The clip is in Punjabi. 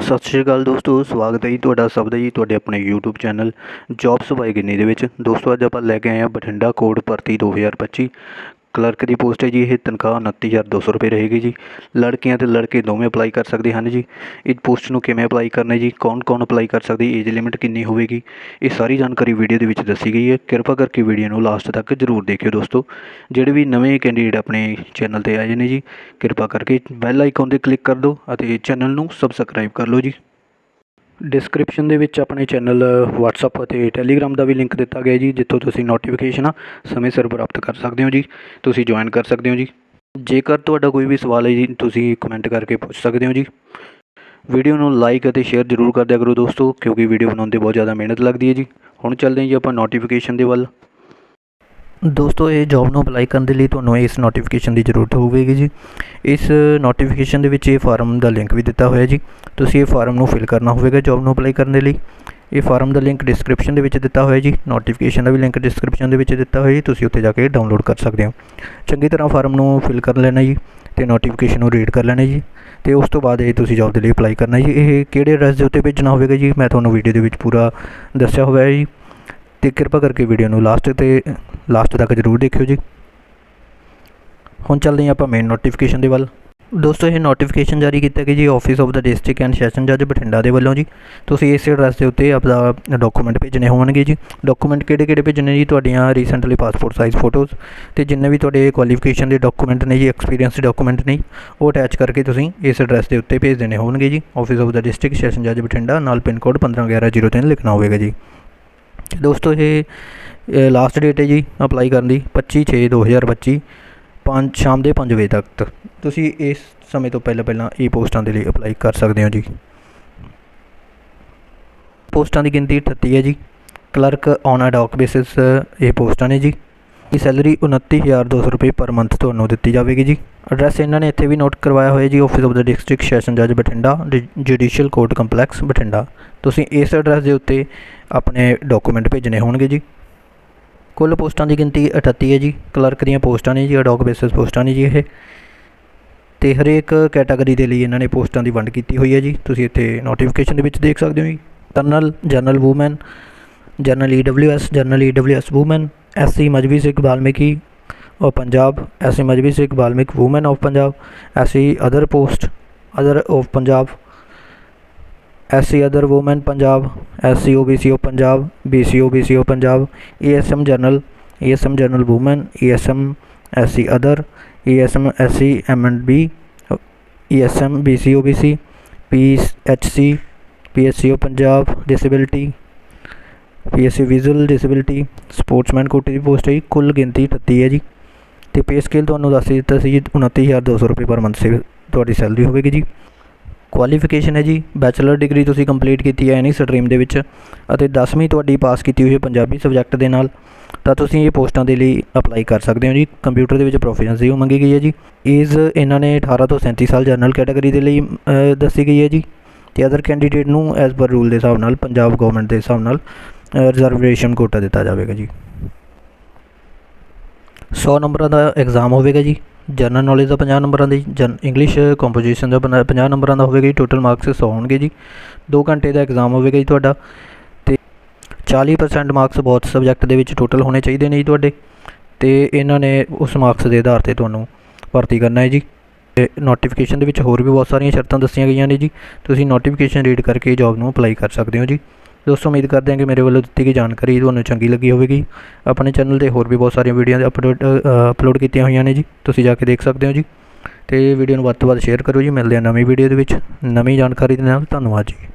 ਸਤਿ ਸ਼੍ਰੀ ਅਕਾਲ ਦੋਸਤੋ, ਸਵਾਗਤ ਹੈ ਜੀ ਤੁਹਾਡਾ ਸਭ ਦਾ ਜੀ, ਤੁਹਾਡੇ ਆਪਣੇ YouTube channel jobs by Ginni ਦੇ ਵਿੱਚ। ਦੋਸਤੋ, ਅੱਜ ਆਪਾਂ ਲੈ ਕੇ ਆਏ ਹਾਂ ਬਠਿੰਡਾ ਕੋਡ ਭਰਤੀ 2025 ਕਲਰਕ ਦੀ ਪੋਸਟ ਹੈ ਜੀ, ਇਹ ਤਨਖਾਹ 29200 ਰੁਪਏ ਰਹੇਗੀ ਜੀ। ਲੜਕੀਆਂ ਤੇ ਲੜਕੇ ਦੋਵੇਂ ਅਪਲਾਈ ਕਰ ਸਕਦੇ ਹਨ ਜੀ। ਇਸ ਪੋਸਟ ਨੂੰ ਕਿਵੇਂ ਅਪਲਾਈ ਕਰਨਾ ਜੀ ਕੌਣ ਕੌਣ ਅਪਲਾਈ ਕਰ ਸਕਦੀ, ਏਜ ਲਿਮਿਟ ਕਿੰਨੀ ਹੋਵੇਗੀ, ਇਹ ਸਾਰੀ ਜਾਣਕਾਰੀ ਵੀਡੀਓ ਦੇ ਵਿੱਚ ਦੱਸੀ ਗਈ ਹੈ। ਕਿਰਪਾ ਕਰਕੇ ਵੀਡੀਓ ਨੂੰ ਲਾਸਟ ਤੱਕ ਜ਼ਰੂਰ ਦੇਖਿਓ ਦੋਸਤੋ। ਜਿਹੜੇ ਵੀ ਨਵੇਂ ਕੈਂਡੀਡੇਟ ਆਪਣੇ ਚੈਨਲ ਤੇ ਆਏ ਨੇ ਜੀ, ਕਿਰਪਾ ਕਰਕੇ ਬੈਲ ਆਈਕਨ ਤੇ ਕਲਿੱਕ ਕਰ ਦਿਓ ਅਤੇ ਚੈਨਲ ਨੂੰ ਸਬਸਕ੍ਰਾਈਬ ਕਰ ਲਓ ਜੀ। ਡਿਸਕ੍ਰਿਪਸ਼ਨ ਦੇ ਵਿੱਚ ਆਪਣੇ ਚੈਨਲ ਵਟਸਐਪ ਅਤੇ ਟੈਲੀਗ੍ਰਾਮ ਦਾ ਵੀ ਲਿੰਕ ਦਿੱਤਾ ਗਿਆ ਜੀ, ਜਿੱਥੋਂ ਤੁਸੀਂ ਨੋਟੀਫਿਕੇਸ਼ਨ ਸਮੇਂ ਸਿਰ ਪ੍ਰਾਪਤ ਕਰ ਸਕਦੇ ਹੋ ਜੀ, ਤੁਸੀਂ ਜੁਆਇਨ ਕਰ ਸਕਦੇ ਹੋ ਜੀ। ਜੇਕਰ ਤੁਹਾਡਾ ਕੋਈ ਵੀ ਸਵਾਲ ਹੈ ਜੀ, ਤੁਸੀਂ ਕਮੈਂਟ ਕਰਕੇ ਪੁੱਛ ਸਕਦੇ ਹੋ ਜੀ। ਵੀਡੀਓ ਨੂੰ ਲਾਈਕ ਅਤੇ ਸ਼ੇਅਰ ਜ਼ਰੂਰ ਕਰ ਦਿਆ ਕਰੋ ਦੋਸਤੋ, ਕਿਉਂਕਿ ਵੀਡੀਓ ਬਣਾਉਣ ਤੇ ਬਹੁਤ ਜ਼ਿਆਦਾ ਮਿਹਨਤ ਲੱਗਦੀ ਹੈ ਜੀ। ਹੁਣ ਚੱਲਦੇ ਹਾਂ ਜੀ ਆਪਾਂ ਨੋਟੀਫਿਕੇਸ਼ਨ ਦੇ ਵੱਲ। ਦੋਸਤੋ, ਇਹ ਜੌਬ ਨੂੰ ਅਪਲਾਈ ਕਰਨ ਦੇ ਲਈ ਤੁਹਾਨੂੰ ਇਸ ਨੋਟੀਫਿਕੇਸ਼ਨ ਦੀ ਜ਼ਰੂਰਤ ਹੋਵੇਗੀ ਜੀ। ਇਸ ਨੋਟੀਫਿਕੇਸ਼ਨ ਦੇ ਵਿੱਚ ਇਹ ਫਾਰਮ ਦਾ ਲਿੰਕ ਵੀ ਦਿੱਤਾ ਹੋਇਆ ਜੀ। ਤੁਸੀਂ ਇਹ ਫਾਰਮ ਨੂੰ ਫਿਲ ਕਰਨਾ ਹੋਵੇਗਾ ਜੌਬ ਨੂੰ ਅਪਲਾਈ ਕਰਨ ਦੇ ਲਈ। ਇਹ ਫਾਰਮ ਦਾ ਲਿੰਕ ਡਿਸਕ੍ਰਿਪਸ਼ਨ ਦੇ ਵਿੱਚ ਦਿੱਤਾ ਹੋਇਆ ਜੀ। ਨੋਟੀਫਿਕੇਸ਼ਨ ਦਾ ਵੀ ਲਿੰਕ ਡਿਸਕ੍ਰਿਪਸ਼ਨ ਦੇ ਵਿੱਚ ਦਿੱਤਾ ਹੋਇਆ ਜੀ। ਤੁਸੀਂ ਉੱਥੇ ਜਾ ਕੇ ਡਾਊਨਲੋਡ ਕਰ ਸਕਦੇ ਹੋ। ਚੰਗੀ ਤਰ੍ਹਾਂ ਫਾਰਮ ਨੂੰ ਫਿਲ ਕਰ ਲੈਣਾ ਜੀ ਤੇ ਨੋਟੀਫਿਕੇਸ਼ਨ ਨੂੰ ਰੀਡ ਕਰ ਲੈਣਾ ਜੀ ਤੇ ਉਸ ਤੋਂ ਬਾਅਦ ਇਹ ਤੁਸੀਂ ਜੌਬ ਦੇ ਲਈ ਅਪਲਾਈ ਕਰਨਾ ਜੀ। ਇਹ ਕਿਹੜੇ ਐਡਰੈਸ ਦੇ ਉੱਤੇ ਭੇਜਣਾ ਹੋਵੇਗਾ ਜੀ? ਮੈਂ ਤੁਹਾਨੂੰ ਵੀਡੀਓ ਦੇ ਵਿੱਚ ਪੂਰਾ ਦੱਸਿਆ ਹੋਇਆ ਹੈ ਜੀ। ਤੇ ਕਿਰਪਾ ਕਰਕੇ ਵੀਡੀਓ ਨੂੰ ਲਾਸਟ ਤੇ ਲਾਸਟ ਤੱਕ ਜ਼ਰੂਰ ਦੇਖਿਓ ਜੀ। ਹੁਣ ਚੱਲਦੇ ਹਾਂ ਆਪਾਂ ਮੇਨ ਨੋਟੀਫਿਕੇਸ਼ਨ ਦੇ ਵੱਲ। ਦੋਸਤੋ, ਇਹ ਨੋਟੀਫਿਕੇਸ਼ਨ ਜਾਰੀ ਕੀਤਾ ਗਿਆ ਜੀ ਆਫਿਸ ਆਫ ਦਾ ਡਿਸਟ੍ਰਿਕਟ ਐਂਡ ਸੈਸ਼ਨ ਜੱਜ ਬਠਿੰਡਾ ਦੇ ਵੱਲੋਂ ਜੀ। ਤੁਸੀਂ ਇਸੇ ਐਡਰੈਸ ਦੇ ਉੱਤੇ ਆਪਦਾ ਡਾਕੂਮੈਂਟ ਭੇਜਣੇ ਹੋਣਗੇ ਜੀ। ਡਾਕੂਮੈਂਟ ਕਿਹੜੇ ਕਿਹੜੇ ਭੇਜਣੇ ਜੀ? ਤੁਹਾਡੀਆਂ ਰੀਸੈਂਟਲੀ ਪਾਸਪੋਰਟ ਸਾਈਜ਼ ਫੋਟੋਜ਼ ਤੇ ਜਿੰਨੇ ਵੀ ਤੁਹਾਡੇ ਕੁਆਲੀਫਿਕੇਸ਼ਨ ਦੇ ਡਾਕੂਮੈਂਟ ਨੇ ਜੀ ਐਕਸਪੀਰੀਅੰਸ ਦੇ ਡਾਕੂਮੈਂਟ ਨੇ, ਉਹ ਅਟੈਚ ਕਰਕੇ ਤੁਸੀਂ ਇਸ ਐਡਰੈਸ ਦੇ ਉੱਤੇ ਭੇਜ ਦੇਣੇ ਹੋਣਗੇ ਜੀ। ਆਫਿਸ ਆਫ ਦਾ ਡਿਸਟ੍ਰਿਕਟ ਸੈਸ਼ਨ ਜੱਜ ਬਠਿੰਡਾ, ਨਾਲ ਪਿਨ ਕੋਡ 151103 ਲਿਖਣਾ ਹੋਵੇਗਾ ਜੀ। ਦੋਸਤੋ ਇਹ ਲਾਸਟ ਡੇਟ ਹੈ ਜੀ ਅਪਲਾਈ ਕਰਨ ਦੀ 25 6 2025 ਪੰਜ ਸ਼ਾਮ ਦੇ ਪੰਜ ਵਜੇ ਤੱਕ। ਤੁਸੀਂ ਇਸ ਸਮੇਂ ਤੋਂ ਪਹਿਲਾਂ ਪਹਿਲਾਂ ਇਹ ਪੋਸਟਾਂ ਦੇ ਲਈ ਅਪਲਾਈ ਕਰ ਸਕਦੇ ਹੋ ਜੀ। ਪੋਸਟਾਂ ਦੀ ਗਿਣਤੀ 38 ਹੈ ਜੀ। ਕਲਰਕ ਔਨ ਅਡੌਕ ਬੇਸਿਸ ਇਹ ਪੋਸਟਾਂ ਨੇ ਜੀ। ਇਹ ਸੈਲਰੀ 29200 ਰੁਪਏ ਪਰ ਮੰਥ ਤੁਹਾਨੂੰ ਦਿੱਤੀ ਜਾਵੇਗੀ ਜੀ। ਐਡਰੈਸ ਇਹਨਾਂ ਨੇ ਇੱਥੇ ਵੀ ਨੋਟ ਕਰਵਾਇਆ ਹੋਇਆ ਜੀ ਆਫਿਸ ਆਫ ਦਾ ਡਿਸਟ੍ਰਿਕਟ ਸੈਸ਼ਨ ਜੱਜ Bathinda judicial court complex Bathinda ਤੁਸੀਂ ਇਸ ਐਡਰੈਸ ਦੇ ਉੱਤੇ ਆਪਣੇ ਡਾਕੂਮੈਂਟ ਭੇਜਣੇ ਹੋਣਗੇ ਜੀ। ਕੁੱਲ ਪੋਸਟਾਂ ਦੀ ਗਿਣਤੀ 38 ਹੈ ਜੀ ਕਲਰਕ ਦੀਆਂ ਪੋਸਟਾਂ ਨੇ ਜੀ ਅਡੋਕ ਬੇਸਿਸ ਪੋਸਟਾਂ ਨੇ ਜੀ ਇਹ। ਤੇ ਹਰੇਕ ਕੈਟਾਗਰੀ ਦੇ ਲਈ ਇਹਨਾਂ ਨੇ ਪੋਸਟਾਂ ਦੀ ਵੰਡ ਕੀਤੀ ਹੋਈ ਹੈ ਜੀ, ਤੁਸੀਂ ਇੱਥੇ ਨੋਟੀਫਿਕੇਸ਼ਨ ਦੇ ਵਿੱਚ ਦੇਖ ਸਕਦੇ ਹੋ ਜੀ। ਟਰਨਲ general woman general EWS general EWS woman SC Mazhabi Sikh Balmiki of Punjab SC Mazhabi Sikh Balmik woman of Punjab SC other post other of Punjab SC other woman Punjab SC OBC of Punjab BC OBC of Punjab ASM general ASM general woman ASM SC other ASM SC M and B ASM BC OBC PHC PSC of Punjab disability PSC visual disability sportsman ਕੋਟੇ ਦੀ ਪੋਸਟ ਹੈ ਜੀ ਕੁੱਲ ਗਿਣਤੀ 38 ਹੈ ਜੀ ਅਤੇ ਪੇ ਸਕੇਲ ਤੁਹਾਨੂੰ ਦੱਸ ਦਿੱਤਾ ਸੀ ਜੀ 29200 ਰੁਪਏ ਪਰ ਮੰਥ ਸੇ ਤੁਹਾਡੀ ਸੈਲਰੀ ਹੋਵੇਗੀ ਜੀ। ਕੁਆਲੀਫਿਕੇਸ਼ਨ ਹੈ ਜੀ ਬੈਚਲਰ ਡਿਗਰੀ ਤੁਸੀਂ ਕੰਪਲੀਟ ਕੀਤੀ ਹੈ ਐਨੀ ਸਟਰੀਮ ਦੇ ਵਿੱਚ ਅਤੇ 10ਵੀਂ ਤੁਹਾਡੀ ਪਾਸ ਕੀਤੀ ਹੋਈ ਹੈ ਪੰਜਾਬੀ ਸਬਜੈਕਟ ਦੇ ਨਾਲ। ਤਾਂ ਤੁਸੀਂ ਇਹ ਪੋਸਟਾਂ ਦੇ ਲਈ ਅਪਲਾਈ ਕਰ ਸਕਦੇ ਹੋ ਜੀ। ਕੰਪਿਊਟਰ ਦੇ ਵਿੱਚ ਪ੍ਰੋਫੀਸ਼ੀਐਂਸੀ ਉਹ ਮੰਗੀ ਗਈ ਹੈ ਜੀ। ਏਜ ਇਹਨਾਂ ਨੇ 18 ਤੋਂ 37 ਸਾਲ ਜਨਰਲ ਕੈਟਾਗਰੀ ਦੇ ਲਈ ਦੱਸੀ ਗਈ ਹੈ ਜੀ। ਤੇ ਅਦਰ ਕੈਂਡੀਡੇਟ ਨੂੰ ਐਜ਼ ਪਰ ਰੂਲ ਦੇ ਹਿਸਾਬ ਨਾਲ, ਪੰਜਾਬ ਗਵਰਨਮੈਂਟ ਦੇ ਹਿਸਾਬ ਨਾਲ ਰਿਜ਼ਰਵੇਸ਼ਨ ਕੋਟਾ ਦਿੱਤਾ ਜਾਵੇਗਾ ਜੀ। ਸੌ ਨੰਬਰਾਂ ਦਾ ਐਗਜ਼ਾਮ ਹੋਵੇਗਾ ਜੀ। ਜਨਰਲ ਨੌਲੇਜ ਦਾ 50 ਨੰਬਰਾਂ ਦੀ, ਜਨ ਇੰਗਲਿਸ਼ ਕੰਪੋਜੀਸ਼ਨ ਦਾ 50 ਨੰਬਰਾਂ ਦਾ ਹੋਵੇਗਾ ਜੀ। ਟੋਟਲ ਮਾਰਕਸ ਸੌ ਹੋਣਗੇ ਜੀ। 2 ਘੰਟੇ ਦਾ ਐਗਜ਼ਾਮ ਹੋਵੇਗਾ ਜੀ ਤੁਹਾਡਾ। ਅਤੇ 40% ਮਾਰਕਸ ਬਹੁਤ ਸਬਜੈਕਟ ਦੇ ਵਿੱਚ ਟੋਟਲ ਹੋਣੇ ਚਾਹੀਦੇ ਨੇ ਜੀ ਤੁਹਾਡੇ। ਤੇ ਇਹਨਾਂ ਨੇ ਉਸ ਮਾਰਕਸ ਦੇ ਆਧਾਰ ਤੇ ਤੁਹਾਨੂੰ ਭਰਤੀ ਕਰਨਾ ਹੈ ਜੀ। ਤੇ ਨੋਟੀਫਿਕੇਸ਼ਨ ਦੇ ਵਿੱਚ ਹੋਰ ਵੀ ਬਹੁਤ ਸਾਰੀਆਂ ਸ਼ਰਤਾਂ ਦੱਸੀਆਂ ਗਈਆਂ ਨੇ ਜੀ। ਤੁਸੀਂ ਨੋਟੀਫਿਕੇਸ਼ਨ ਰੀਡ ਕਰਕੇ ਜੌਬ ਨੂੰ ਅਪਲਾਈ ਕਰ ਸਕਦੇ ਹੋ ਜੀ। ਦੋਸਤੋ ਉਮੀਦ ਕਰਦੇ ਹਾਂ ਕਿ ਮੇਰੇ ਵੱਲੋਂ ਦਿੱਤੀ ਗਈ ਜਾਣਕਾਰੀ ਤੁਹਾਨੂੰ ਚੰਗੀ ਲੱਗੀ ਹੋਵੇਗੀ। ਆਪਣੇ ਚੈਨਲ ਤੇ ਹੋਰ ਵੀ ਬਹੁਤ ਸਾਰੀਆਂ ਵੀਡੀਓ ਅਪਲੋਡ ਅਪਲੋਡ ਕੀਤੀਆਂ ਹੋਈਆਂ ਨੇ ਜੀ। ਤੁਸੀਂ ਜਾ ਕੇ ਦੇਖ ਸਕਦੇ ਹੋ ਜੀ। ਤੇ ਵੀਡੀਓ ਨੂੰ ਵੱਧ ਤੋਂ ਵੱਧ ਸ਼ੇਅਰ ਕਰੋ ਜੀ। ਮਿਲਦੇ ਹਾਂ ਨਵੀਂ ਵੀਡੀਓ ਦੇ ਵਿੱਚ। ਨਵੀਂ ਜਾਣਕਾਰੀ ਦੇ ਨਾਲ ਧੰਨਵਾਦ ਜੀ।